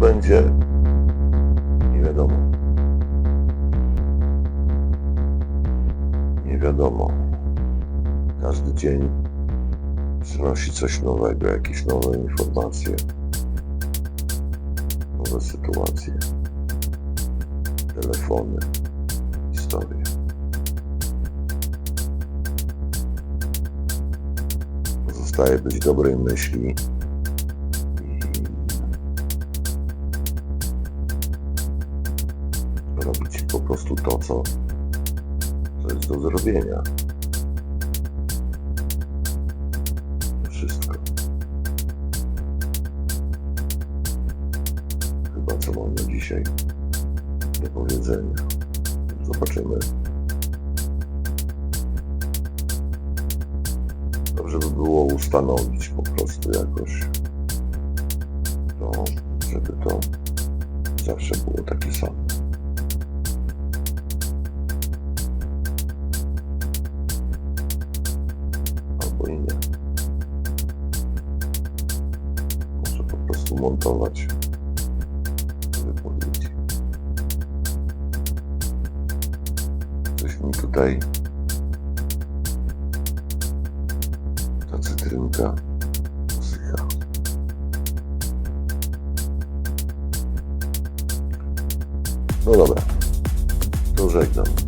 gdzie? Nie wiadomo. Nie wiadomo. Każdy dzień przynosi coś nowego, jakieś nowe informacje, nowe sytuacje, telefony, historie. Pozostaje być dobrej myśli robić po prostu to, co, co jest do zrobienia. Wszystko. Chyba co mam na dzisiaj do powiedzenia. Zobaczymy. Dobrze by było ustanowić po prostu jakoś to, żeby to zawsze było takie samo. Po prostu montować wypowiedzi. Coś mi tutaj ta cytrynka usycha. No dobra, to żegnam.